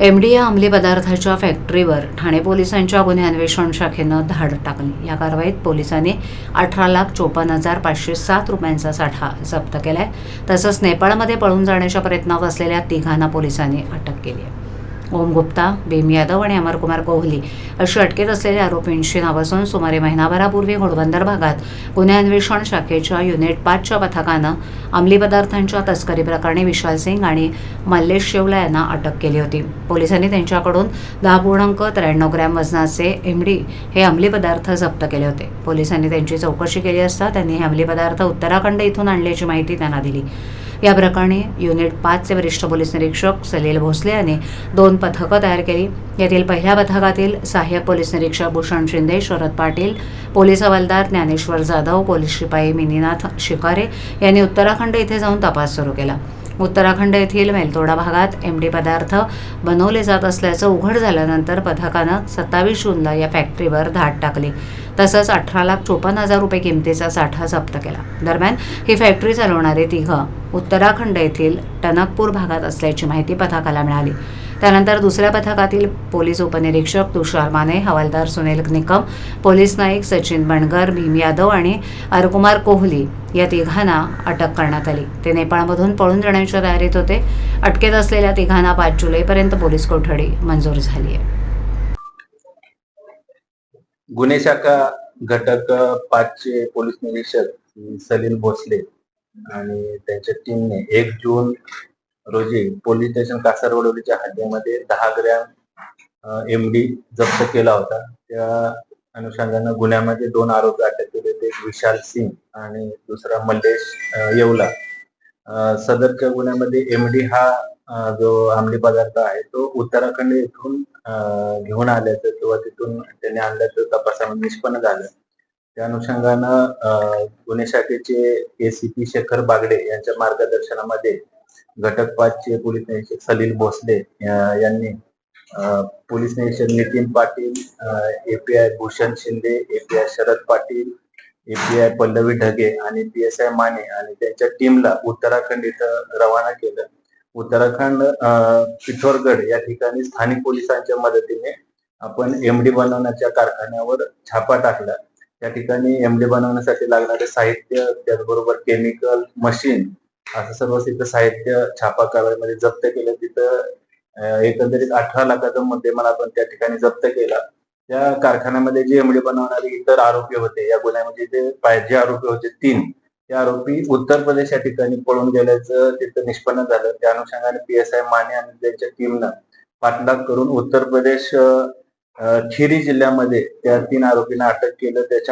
MD या अंमली पदार्थाच्या फॅक्टरीवर ठाणे पोलिसांच्या गुन्हे अन्वेषण शाखेनं धाड टाकली. या कारवाईत पोलिसांनी अठरा लाख चोपन्न हजार पाचशे सात रुपयांचा साठा जप्त केला आहे तसंच नेपाळमध्ये पळून जाण्याच्या प्रयत्नात असलेल्या तिघांना पोलिसांनी अटक केली आहे. ओम गुप्ता भीम यादव आणि अमरकुमार कोहली अशी अटकेत असलेल्या आरोपींची नाव असून सुमारे महिनाभरापूर्वी घोडबंदर भागात गुन्हे अन्वेषण शाखेच्या युनिट पाचच्या पथकानं अंमली पदार्थांच्या तस्करी प्रकरणी विशाल सिंग आणि मल्लेश शेवला यांना अटक केली होती. पोलिसांनी त्यांच्याकडून दहा पूर्णांक त्र्याण्णव ग्रॅम वजनाचे एमडी हे अंमली पदार्थ जप्त केले होते. पोलिसांनी त्यांची चौकशी केली असता त्यांनी हे अंमली पदार्थ उत्तराखंड इथून आणल्याची माहिती त्यांना दिली. या प्रकरणी युनिट पाचचे वरिष्ठ पोलीस निरीक्षक सलील भोसले यांनी दोन पथकं तयार केली. यातील पहिल्या पथकातील सहाय्यक पोलीस निरीक्षक भूषण शिंदे शरद पाटील पोलीस हवालदार ज्ञानेश्वर जाधव पोलीस शिपाई मिनीनाथ शिकारे यांनी उत्तराखंड इथे जाऊन तपास सुरू केला. उत्तराखंड येथील मेलतोडा भागात एम डी पदार्थ बनवले जात असल्याचं उघड झाल्यानंतर पथकानं सत्तावीस जूनला या फॅक्टरीवर धाड टाकली. तसंच अठरा लाख चोपन्न हजार रुपये किमतीचा साठा जप्त केला. दरम्यान ही फॅक्टरी चालवणारे तिघं उत्तराखंड येथील टनकपूर भागात असल्याची माहिती पथकाला मिळाली. त्यानंतर दुसऱ्या पथकातील पोलीस उपनिरीक्षक तुषार माने हवालदार सुनील निकम पोलीस नाईक सचिन बणगर भीम यादव आणि अरकुमार कोहली या तिघांना अटक करण्यात आली. ते नेपाळमधून पळून जाण्याच्या तयारीत होते. अटकेत असलेल्या तिघांना पाच जुलैपर्यंत पोलीस कोठडी मंजूर झाली आहे. गुन्हे शाखा घटक पाचचे पोलीस निरीक्षक सलील भोसले आणि त्यांच्या टीमने एक जून रोजी पोलीस स्टेशन कासारवडोलीच्या हद्दीमध्ये दहा ग्रॅम एम डी जप्त केला होता. त्या अनुषंगानं गुन्ह्यामध्ये दोन आरोपी अटक केले होते. विशाल सिंग आणि दुसरा मल्लेश येवला. सदरच्या गुन्ह्यामध्ये एमडी हा जो अंमली पदार्थ आहे तो उत्तराखंड येथून घेऊन आल्याचं किंवा तिथून त्यांनी आणल्याचं तपासामध्ये निष्पन्न झालं. त्या अनुषंगानं गुन्हे शाखेचे एसीपी शेखर बागडे यांच्या मार्गदर्शनामध्ये घटक पाचचे पोलीस निरीक्षक सलील भोसले यांनी पोलीस निरीक्षक Nitin Patil API Bhushan Shinde API Sharad Patil API Pallavi Dhage आणि पी एस आय माने आणि त्यांच्या टीमला उत्तराखंड इथं रवाना केलं. उत्तराखंड पिठोरगड या ठिकाणी स्थानिक पोलिसांच्या मदतीने आपण एमडी बनवण्याच्या कारखान्यावर छापा टाकला. त्या ठिकाणी एमडी बनवण्यासाठी लागणारे साहित्य त्याचबरोबर केमिकल मशीन असं सर्व तिथं साहित्य छापा कारवाईमध्ये जप्त केलं. तिथं एकंदरीत अठरा लाखाचा मुद्देमाल आपण त्या ठिकाणी जप्त केला. त्या कारखान्यामध्ये जे एमडी बनवणारे इतर आरोपी होते या गुन्ह्यामध्ये जे पाय- जे आरोपी होते तीन ते आरोपी उत्तर प्रदेश या ठिकाणी पळून गेल्याचं तिथं निष्पन्न झालं. त्या अनुषंगाने पी एस आय माने आणि त्यांच्या टीमनं पाठलाग करून उत्तर प्रदेश खिरी जिल्ह्यामध्ये त्या तीन आरोपींना अटक केलं. त्याच्या